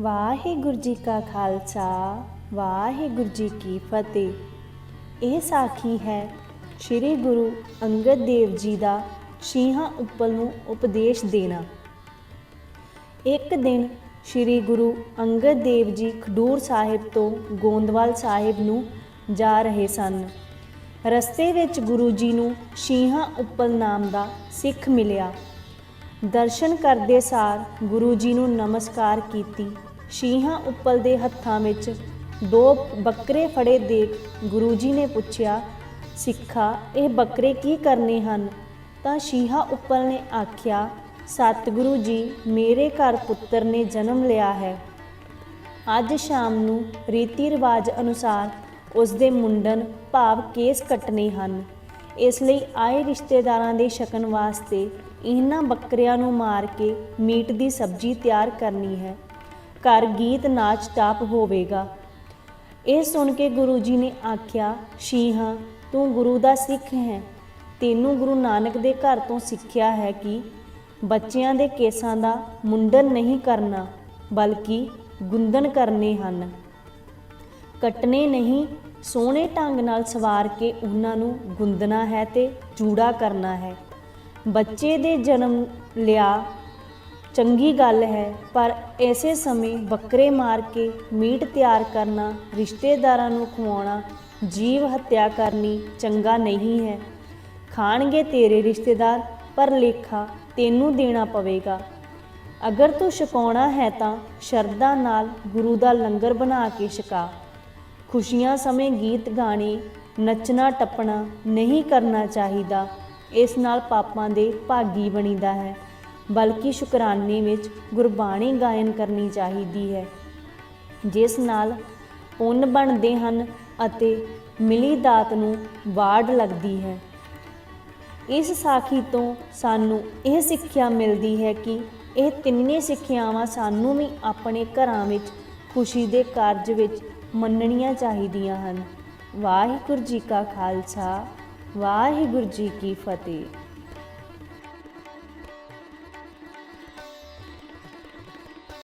ਵਾਹਿਗੁਰੂ ਜੀ ਕਾ ਖਾਲਸਾ, ਵਾਹਿਗੁਰੂ ਜੀ ਕੀ ਫਤਿਹ। ਇਹ ਸਾਖੀ ਹੈ ਸ੍ਰੀ ਗੁਰੂ ਅੰਗਦ ਦੇਵ ਜੀ ਦਾ ਸ਼ੀਹਾਂ ਉੱਪਲ ਨੂੰ ਉਪਦੇਸ਼ ਦੇਣਾ। ਇੱਕ ਦਿਨ ਸ੍ਰੀ ਗੁਰੂ ਅੰਗਦ ਦੇਵ ਜੀ ਖਡੂਰ ਸਾਹਿਬ ਤੋਂ ਗੋਂਦਵਾਲ ਸਾਹਿਬ ਨੂੰ ਜਾ ਰਹੇ ਸਨ। ਰਸਤੇ ਵਿੱਚ ਗੁਰੂ ਜੀ ਨੂੰ ਸ਼ੀਹਾਂ ਉੱਪਲ ਨਾਮ ਦਾ ਸਿੱਖ ਮਿਲਿਆ। ਦਰਸ਼ਨ ਕਰਦੇ ਸਾਰ ਗੁਰੂ ਜੀ ਨੂੰ ਨਮਸਕਾਰ ਕੀਤੀ। ਸ਼ੀਹਾਂ ਉੱਪਲ ਦੇ ਹੱਥਾਂ ਵਿੱਚ ਦੋ ਬੱਕਰੇ ਫੜੇ ਦੇਖ ਗੁਰੂ ਜੀ ਨੇ ਪੁੱਛਿਆ, ਸਿੱਖਾ, ਇਹ ਬੱਕਰੇ ਕੀ ਕਰਨੇ ਹਨ? ਤਾਂ ਸ਼ੀਹਾ ਉੱਪਲ ਨੇ ਆਖਿਆ, ਸਤਿਗੁਰੂ ਜੀ, ਮੇਰੇ ਘਰ ਪੁੱਤਰ ਨੇ ਜਨਮ ਲਿਆ ਹੈ। ਅੱਜ ਸ਼ਾਮ ਨੂੰ ਰੀਤੀ ਰਿਵਾਜ ਅਨੁਸਾਰ ਉਸ ਦੇ ਮੁੰਡਨ ਭਾਵ ਕੇਸ ਕੱਟਣੇ ਹਨ। ਇਸ ਲਈ ਆਏ ਰਿਸ਼ਤੇਦਾਰਾਂ ਦੇ ਛਕਣ ਵਾਸਤੇ ਇਹਨਾਂ ਬੱਕਰਿਆਂ ਨੂੰ ਮਾਰ ਕੇ ਮੀਟ ਦੀ ਸਬਜ਼ੀ ਤਿਆਰ ਕਰਨੀ ਹੈ। ਘਰ ਗੀਤ ਨਾਚ ਟਾਪ ਹੋਵੇਗਾ। ਇਹ ਸੁਣ ਕੇ ਗੁਰੂ ਜੀ ਨੇ ਆਖਿਆ, ਸ਼ੀਹਾਂ, ਤੂੰ ਗੁਰੂ ਦਾ ਸਿੱਖ ਹੈ। ਤੈਨੂੰ ਗੁਰੂ ਨਾਨਕ ਦੇ ਘਰ ਤੋਂ ਸਿੱਖਿਆ ਹੈ ਕਿ ਬੱਚਿਆਂ ਦੇ ਕੇਸਾਂ ਦਾ ਮੁੰਡਨ ਨਹੀਂ ਕਰਨਾ, ਬਲਕਿ ਗੁੰਦਨ ਕਰਨੇ ਹਨ। ਕੱਟਣੇ ਨਹੀਂ, ਸੋਹਣੇ ਢੰਗ ਨਾਲ ਸਵਾਰ ਕੇ ਉਹਨਾਂ ਨੂੰ ਗੁੰਦਣਾ ਹੈ ਤੇ ਚੂੜਾ ਕਰਨਾ ਹੈ। ਬੱਚੇ ਦੇ ਜਨਮ ਲਿਆ, ਚੰਗੀ ਗੱਲ ਹੈ, ਪਰ ਐਸੇ ਸਮੇਂ ਬੱਕਰੇ ਮਾਰ ਕੇ ਮੀਟ ਤਿਆਰ ਕਰਨਾ, ਰਿਸ਼ਤੇਦਾਰਾਂ ਨੂੰ ਖਵਾਉਣਾ, ਜੀਵ ਹੱਤਿਆ ਕਰਨੀ ਚੰਗਾ ਨਹੀਂ ਹੈ। ਖਾਣਗੇ ਤੇਰੇ ਰਿਸ਼ਤੇਦਾਰ, ਪਰ ਲੇਖਾ ਤੈਨੂੰ ਦੇਣਾ ਪਵੇਗਾ। ਅਗਰ ਤੂੰ ਛਕਾਉਣਾ ਹੈ ਤਾਂ ਸ਼ਰਧਾ ਨਾਲ ਗੁਰੂ ਦਾ ਲੰਗਰ ਬਣਾ ਕੇ ਛਕਾ। ਖੁਸ਼ੀਆਂ ਸਮੇਂ ਗੀਤ ਗਾਣੇ ਨੱਚਣਾ ਟੱਪਣਾ ਨਹੀਂ ਕਰਨਾ ਚਾਹੀਦਾ। ਇਸ ਨਾਲ ਪਾਪਾਂ ਦੇ ਭਾਗੀ ਬਣੀਦਾ ਹੈ। ਬਲਕਿ ਸ਼ੁਕਰਾਨੇ ਵਿੱਚ ਗੁਰਬਾਣੀ ਗਾਇਨ ਕਰਨੀ ਚਾਹੀਦੀ ਹੈ। ਜਿਸ ਨਾਲ ਪੁੰਨ ਬਣਦੇ ਹਨ ਅਤੇ ਮਿਲੀ ਦਾਤ ਨੂੰ ਵਾੜ ਲੱਗਦੀ ਹੈ। ਇਸ ਸਾਖੀ ਤੋਂ ਸਾਨੂੰ ਇਹ ਸਿੱਖਿਆ ਮਿਲਦੀ ਹੈ ਕਿ ਇਹ ਤਿੰਨੇ ਸਿੱਖਿਆਵਾਂ ਸਾਨੂੰ ਵੀ ਆਪਣੇ ਘਰਾਂ ਵਿੱਚ ਖੁਸ਼ੀ ਦੇ ਕਾਰਜ ਵਿੱਚ ਮੰਨਣੀਆਂ ਚਾਹੀਦੀਆਂ ਹਨ। ਵਾਹਿਗੁਰੂ ਜੀ ਕਾ ਖਾਲਸਾ। ਵਾਹਿਗੁਰੂ ਜੀ ਕੀ ਫਤਿਹ।